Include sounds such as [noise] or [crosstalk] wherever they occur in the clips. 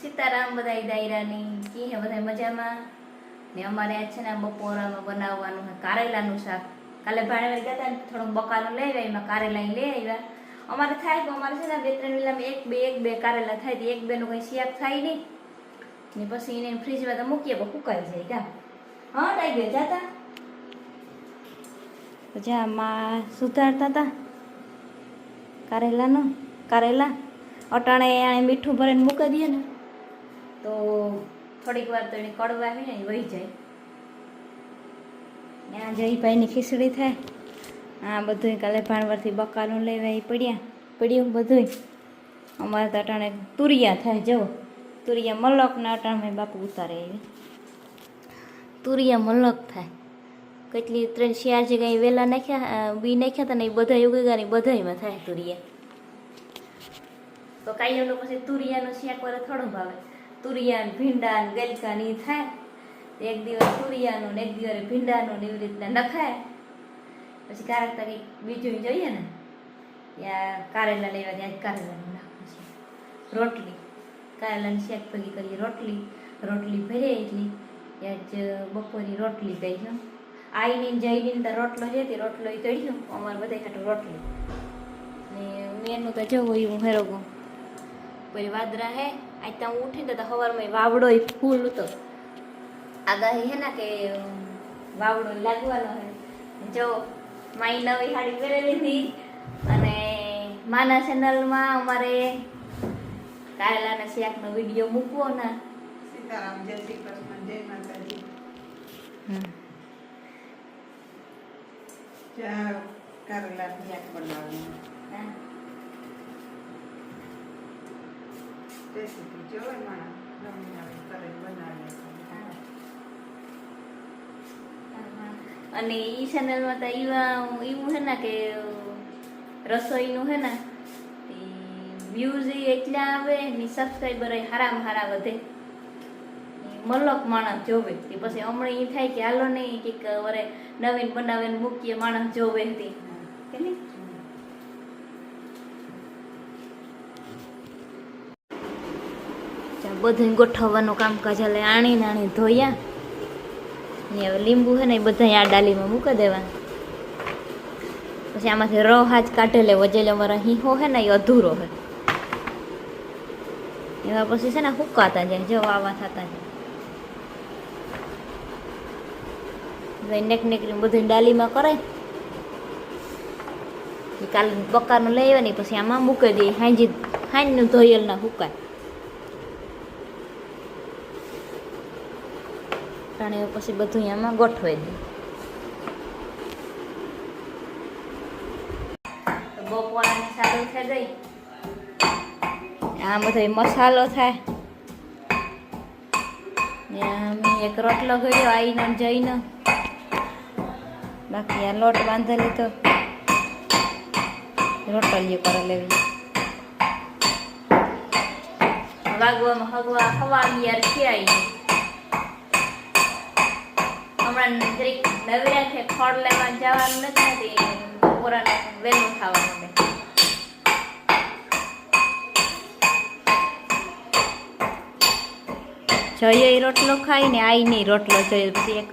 સીતારામ બધા દાયરાની કી હે બધા મજામાં? ને અમારે છે ને બપોરામાં બનાવવાનું છે, કારેલાનું શાક. કાલે ભાણેવાળી ગયા હતા થોડું બકાલું લઈ આવ્યા, એમાં કારેલા લઈ આવ્યા. અમારે થાય તો અમારે છે ને બે ત્રણ વિલામાં એક બે એક બે કારેલા થાય, તો એક બેનું કંઈ શિયાક થાય નહીં. ને પછી એને ફ્રીજમાં તો મૂકીએ, પણ કુકાઈ જાય ગા હા થઈ ગયો જાતા પછી આમાં સુધારતા હતા કારેલાનો, કારેલા. અટાણે મીઠું ભરીને મૂકી દઈએ ને. તો થોડીક વાર તો એને કડવા આવી ને વહી જાય. ને આ જયભાઈની ખીચડી થાય. આ બધું કાલે ભાણવરથી બકાલું લેવા એ પડ્યા. પડ્યું બધું અમારે તો અટાણે તુરિયા થાય જવો તુરિયા મલકના અટાણે બાપુ ઉતારે એવી. તુરિયા મલક થાય. કેટલી ત્રણ શિયાળ જે કંઈ વહેલા નાખ્યા બી નાખ્યા હતા ને એ બધા ઉગેગા ને બધામાં થાય તુરિયા. તો કાંઈ લોકો પછી તુરિયાનો શિયાક વાળા થોડો ભાવે. તુરિયા ને ભીંડા ને ગલકા ને થાય. એક દિવસ તુરિયાનું ને એક દિવસ ભીંડાનું ને એવી રીતના નખાય. પછી ક્યારેક તો બીજું જોઈએ ને. ત્યાં કારેલા લેવા ત્યાં કારેલાનું નાખવું છે. રોટલી. કારેલાની શેક ભેગી કરીએ, રોટલી. રોટલી ભરીએ એટલી ત્યાં જ બપોરી રોટલી કહી છું જઈને ને તો રોટલો છે, તે રોટલો એ કઢ્યો અમારે બધા ખાટું રોટલી. ને મેનું તો જવું એવું હેરોગું પછી વાદરા હે આજ ત્યાં ઉઠીને તો સવારમાં વાવડો ફૂલ હતો. આગાહી હે ને કે વાવડો લાગવાનો હે. જો માઈ નવી સાડી પહેરેલી હતી અને માના ચેનલમાં અમારે કારેલાના શાકનો વીડિયો મૂકવો ને. સીતારામ જય શ્રી કૃષ્ણ જય માતાજી. ચા કરેલા શાક બનાવવાનું હા. રેસીપી જોવે માણસ નવી નવી કરે બનાવે અને ઈ ચેનલમાં તો એવા એવું હે ને કે રસોઈનું છે ને વ્યૂઝ એટલા આવે ને સબસ્ક્રાઈબર હારામાં હારા વધે મલક માણસ જોવે તે પછી હમણાં એ થાય કે હાલો નહીં કે વરે નવીન બનાવે ને મૂકીએ માણસ જોવે તે કે નહીં બધું ગોઠવવાનું કામકાજ હાલે આણી નાણી ધોયા. ને હવે લીંબુ છે ને એ બધા આ ડાલીમાં મૂકી દેવા પછી આમાંથી ર હાજ કાઢે લે, વજેલે અમારા હીહો છે ને એ અધૂરો છે. એવા પછી છે ને હુકાતા જાય, જો આવા થતા જાય. નેક નેકરી બધું ડાલીમાં કરાય. કાલે બકારનું લઈ આવ્યા ને પછી આમાં મૂકી દઈએ હાંજી હાંજનું ધોયેલ ના હુકાય. અને પછી બધું એમાં ગોઠવાઈ દઉં બપોરાની સારું થઈ ગઈ. આ બધો મસાલો થાય. ને અમે એક રોટલો ગયો આવીને જઈને બાકી આ લોટ બાંધેલી તો રોટલીઓ કરે લેવી. વાગવામાં હગવા યાર અગિયાર થયા હમણાં જરીક નવરા છે ખોળ લેવા જવાનું નથી બપોરાને વહેલું ખાવાનું જઈએ રોટલો ખાય ને આઈ નહીં રોટલો જોઈએ પછી એક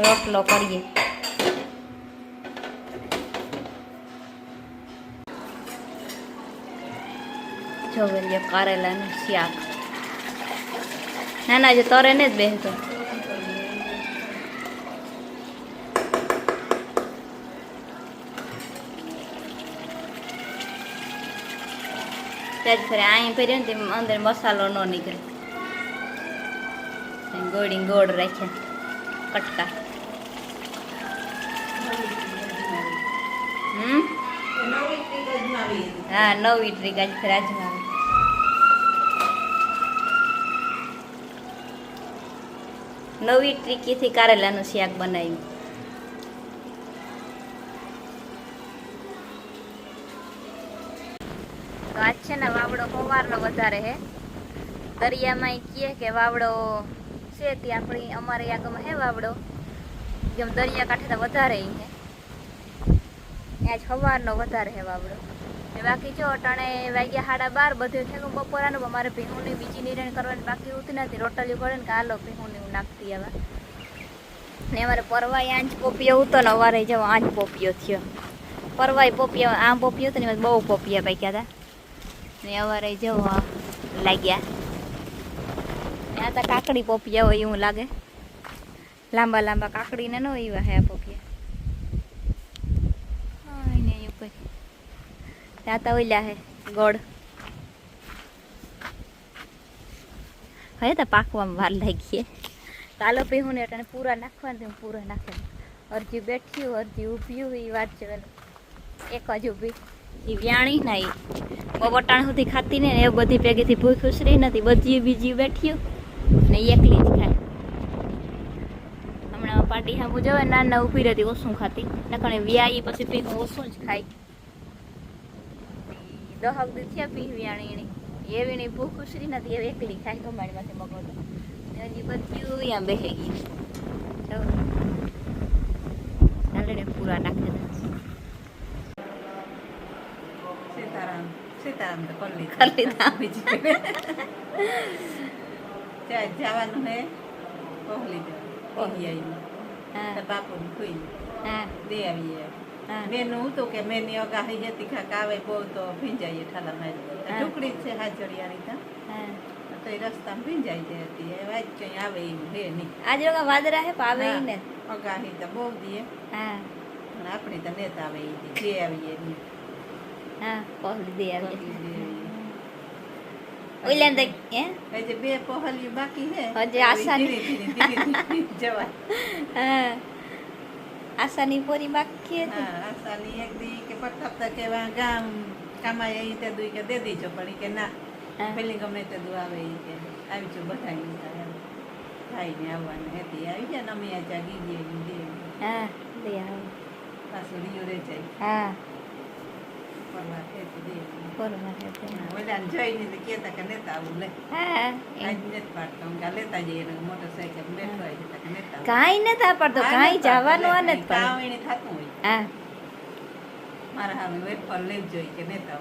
રોટલો કરીએ. જોવે કારેલાનું શાક. ના ના જો તરે ને જ બેસતો ત્યાં જ ફરે અહીં ભર્યો ને તેમ અંદર મસાલો ન નીકળે. ગોળી ગોળ રાખ્યા કટકા. હમ? હા નવી ટ્રીક આજ ફેર નવી ટ્રીકીથી કારેલાનું શાક બનાવ્યું. તો આજ છે ને વાવડો સવારનો વધારે હે. દરિયામાં કહે કે વાવડો છે ત્યાં આપણી, અમારે આગળમાં હે વાવડો. જેમ દરિયા કાંઠે તો વધારે હે. ત્યાં જ સવારનો વધારે હે વાવડો. બાકી જો અટાણે વાગ્યા સાડા બાર, બધું થયું બપોરાનું અમારે મારે ભીહુંની બીજી નિર્ણય કરવાની બાકી હોતી નથી. રોટલી પડે ને કાલો ભીહુંની નાખતી આવા ને અમારે પરવાય આંચ પોપિયો હતો ને અવારે જવો આંચ પોપિયો થયો. પરવાય પોપીઓ આમ પોપિયો હતો ને બહુ પોપિયા પાક્યા હતા. ને અવારે જવો લાગ્યા. આ તો કાકડી પોપિયા હોય એવું લાગે. લાંબા લાંબા કાકડીને ન એવા હે પોપી હા એને ઉપર ત્યાં ઓલ્યા હે, ગોળ. હવે તો પાકવામાં વાર લાગી કાલો પીવું ને એટલે પૂરા નાખવાનું હું પૂરા નાખવાનું. અરજી બેઠ્યું અરજી ઊભ્યું એ વાત છે એક જ ઊભી. એ વ્યાણી ના એ બટાણ સુધી ખાતી ને એ બધી ભેગીથી ભૂખ ઉસરી નથી. બધી બીજી બેઠ્યું ને એકલી જ ખાય. હમણાં પાટી હા જવે નાના ઊભી રહેતી ઓછું ખાતી. નકણે વ્યાઈ પછી પીવું ઓછું જ ખાય. દહક દી થયા પી વ્યાણી એની. એવી ની ભૂખ ઉછરી નથી એવી એકલી ખાય ગમાડીમાંથી મગો તો. હજી બધું ત્યાં બેસી ગયું ચાલો ચાલે પૂરા નાખી દે. સીતારામ સીતારામ તો કરી કરી લીધા. જવાનું હે? જવાનું આવીને હા. બાપુ ખુઈ હા. દે આવીએ. મેનું હતું કે મેની અગાહી જતી ખાક આવે બહુ તો ભીંજાઈએ ઠાલા મારી ઢુકડી છે હાજરિયાની તો હા. તો એ રસ્તામાં ભીંજાઈ જાય હતી. એ વાત કઈ આવે એવું હે નહીં. આજ લોકો વાદરા હે પાવે ને અગાહી તો બહુ દીએ. હા. પણ આપણી તો નેતા આવે જે આવીએ એની. હા પહોલી દે આવી પહોલી દે આવીએ. ઓઈલા ને હે? હજી બે પહોલિયું બાકી હે. હજી ધીરે જવાય. હા. આશાની પોરી બાકી હતી આશાની એક દી કે પટાપતા કે ગામ કામાય ઈ તે દુઈ કે દે દીજો પણ કે ના. પેલી ગમે તે દુ આવે એ કે આવી જો બધાય ભાઈ ને આવવાનું હતી આવી ગયા ને અમે આ જાગી ગયા ઈ દે હા દે આવે પાછું રિયો રે જાય હા પરવા ખેતી દે બરોબર છે તે. ઓલાને જોઈને તો કહેતા કે નેતા પાડતો. કાંઈ કાંઈ જવાનું મારા હામે વેફર કે નેતા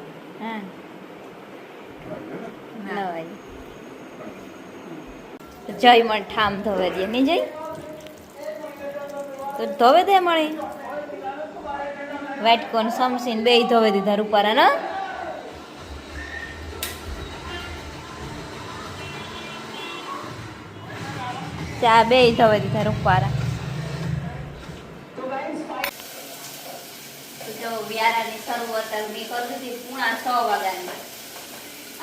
જય મન ઠામ ધોવે જઈ તો ધોવે દે મળી વાઈટ કોન સમસીન બે ધોવે દીધા રૂપારા ના ચા બે ધોવે દીધા રૂપારા. જો વ્યારાની શરૂઆત મેં કરી દીધી પૂણા છ વાગ્યાની.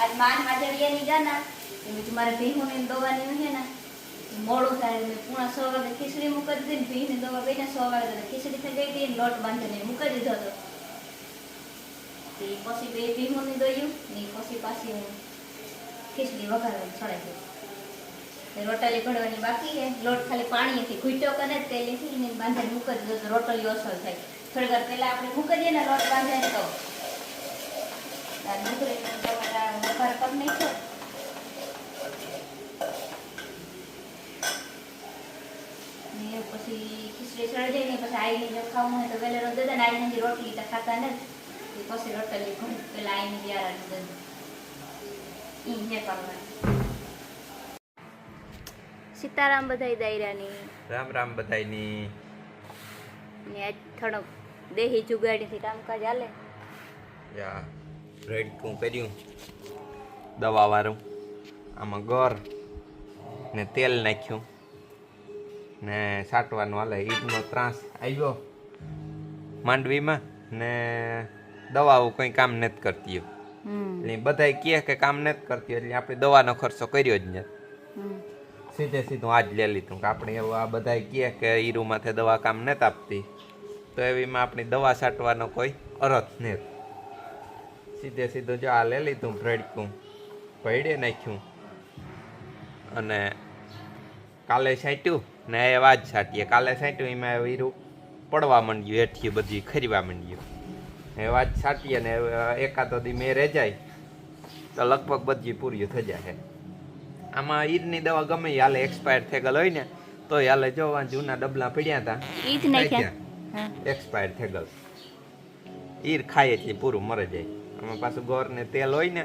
આજ માન હાજરિયાની ગાના એ બીજું મારે ભીહુની દોવાની છે ને મોડું થાય એટલે પૂણા સો વાગે ખીચડી મૂકી દીધી ને ભીને દવા બેને સો વાગે એટલે ખીચડી થઈ ગઈ હતી ને લોટ બાંધીને મૂકી દીધો હતો. પછી બે ભીહુની દોયું ને પછી પાછી હું ખીચડી વઘારવાની છોડાઈ ગઈ. રોટલી ઘડવાની બાકી છે. લોટ ખાલી પાણીથી ઘૂંટ્યો કરે તેલીથી ને બાંધીને મૂકી દીધો તો રોટલી અસર થાય. થોડી વાર પહેલા આપણે મૂકી દઈએ ને લોટ બાંધીને તો. ટમાટા વઘાર કરી નાખ્યો. ને પછી ખીચડી ચડી જાય ને પછી આઈને જો ખાવું હોય તો વેલેરો રોજ દાદા ને આઈને રોટલી તો ખાતા ને એ પછી રોટલી ઘણી પેલા આઈને જ્યારે ઈ હે કરવાનું સીતારામ બધાય દાયરાની. રામ રામ બધાયની. ને આજ થોડોક દેહી જુગાડીથી કામકાજ હાલે. યા રેડકું કર્યું. દવા વાળું આમાં ગોર ને તેલ નાખ્યું. ને છાંટવાનું હાલે ઈદનો ત્રાસ આવ્યો માંડવીમાં ને દવાઓ કંઈ કામ નથી કરતી એટલે બધાય કહે કે કામ નથી કરતી એટલે આપણે દવાનો ખર્ચો કર્યો જ નથી. સીધે સીધું આજ લઈ લીધું કે આપણે એવું આ બધા કહે કે હીરુમાંથી દવા કામ નથી આપતી. તો એવીમાં આપણી દવા છાંટવાનો કોઈ અરથ નથી. સીધે સીધું જો આ લઈ લીધું ભ્રેડકું ભેડે નાખ્યું. અને કાલે છાંટ્યું. ને એ વાત છાંટીએ કાલે છાંટ્યું એમાં હીરું પડવા માંડ્યું હેઠી બધી ખરીવા માંડ્યું. એ વાત છાંટીએ ને એકાદો દી મેં રેજાય તો લગભગ બધી પૂરી થઈ જાય આમાં ઈરની દવા ગમે હાલે એક્સપાયર થઈ ગયેલ હોય ને તો હાલે જો જૂના ડબલા પડ્યા હતા નાખ્યા એક્સપાયર થઈ ગયેલ. ઈર ખાય એટલે પૂરું મરે જાય. આમાં પાછું ગોર ને તેલ હોય ને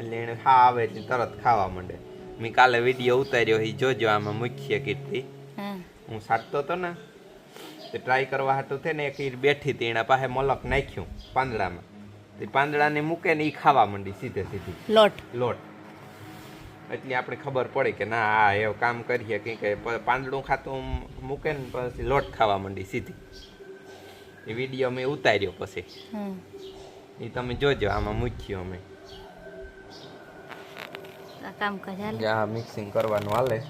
એટલે એને ખા આવે એટલે તરત ખાવા માંડે. મેં કાલે વીડિયો ઉતાર્યો એ જોજો આમાં મુખ્ય કીર્તિ. હા હું સાચતો હતો ને? તે ટ્રાય કરવા હાટું થઈને એક ઈર બેઠી હતી એના પાસે મલક નાખ્યું પાંદડામાં. તે પાંદડાને મૂકે ને એ ખાવા માંડી સીધે સીધી. લોટ. લોટ. એટલે આપણે ખબર પડે કે ના આ એવું કામ કરીએ કંઈ કે પાંદડું ખાતું મૂકે ને પછી લોટ ખાવા માંડી સીધી. એ વીડિયો મેં ઉતાર્યો પછી. એ તમે જોજો આમાં મૂક્યો અમે. કામ કાજ આ મિક્સિંગ કરવાનું હાલે.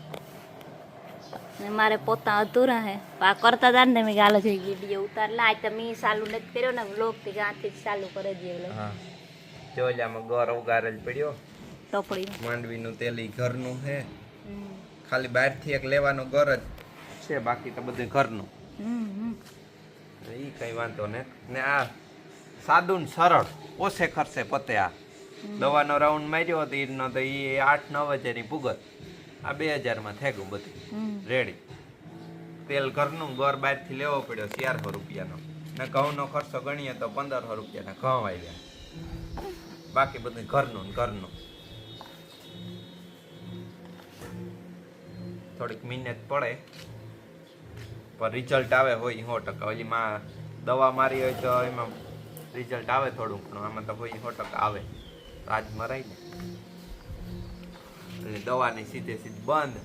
ને મારે પોતા અધૂરા હે. આ કરતા હતા ને મેં ગાલો જઈ ગઈ બીજો ઉતારલા આજ તો મેં ચાલુ નથી કર્યો ને લોકથી ગાંથી જ ચાલુ કરે દે એટલે. જોજો આમાં ગોર ઉગારેલ પડ્યો. ટોપડી માંડવીનું તેલ ઈ ઘરનું હે. ખાલી બહારથી એક લેવાનો ઘર જ છે બાકી તો બધું ઘરનું. એ કઈ વાંધો ને. ને આ સાદું ને સરળ ઓછે ખર્ચે પતે આ. દવાનો રાઉન્ડ માર્યો હતો એનો તો એ આઠ નવ હજારની ભૂગત. આ બે હજારમાં થઈ ગયું બધું. રેડી તેલ ઘરનું ઘર બહારથી લેવો પડ્યો ચારસો રૂપિયાનો. ને ઘઉંનો ખર્ચો ગણીએ તો પંદરસો રૂપિયાના ઘઉં આવ્યા. બાકી બધું ઘરનું ને ઘરનું. થોડીક મહેનત પડે પણ રિઝલ્ટ આવે હોય સો ટકા. ઓલીમાં દવા મારી હોય તો એમાં રિઝલ્ટ આવે થોડું પણ આમાં તો હોય સો ટકા આવે. રાજ આજ મરાય ને. એટલે દવાની સીધે સીધી બંધ.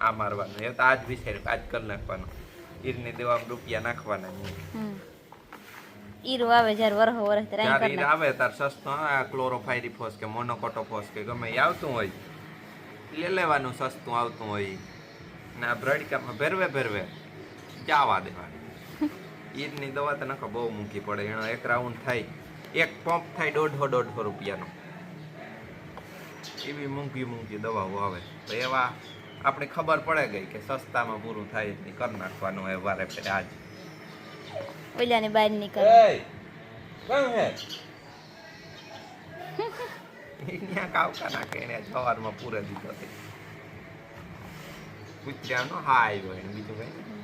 આ મારવાનું. એ તો આજ વિચાર આજ કરી નાખવાનું. ઈરની દેવામાં રૂપિયા નાખવાના નહીં. ઈરું આવે જ્યારે વરહો વરસ ત્યારે ઈર આવે તાર સસ્તો આ ક્લોરોફાયરીફોસ કે મોનોકોટોફોસ કે ગમે એ આવતું હોય. લે લેવાનું સસ્તું આવતું હોય. ને આ બ્રડકામાં ભેરવે ભેરવે જાવા દેવાની. [laughs] ઈરની દવા તો નખો બહુ મૂકી પડે. એનો એક રાઉન્ડ થાય. એક પંપ થાય દોઢસો દોઢો રૂપિયાનો. એવી મૂંઘી મૂંઘી દવાઓ આવે. તો એવા આપણે ખબર પડે ગઈ કે સસ્તામાં પૂરું થાય એટલે કરી નાખવાનું હોય વારે ફેરે આજ. ઓલાની બહાર નીકળે. કોણ હે? અહીંયા કાવકા નાખે. એને સવારમાં પૂરે દીધો કૂતરાનો હા આવ્યો એને બીજું કઈ?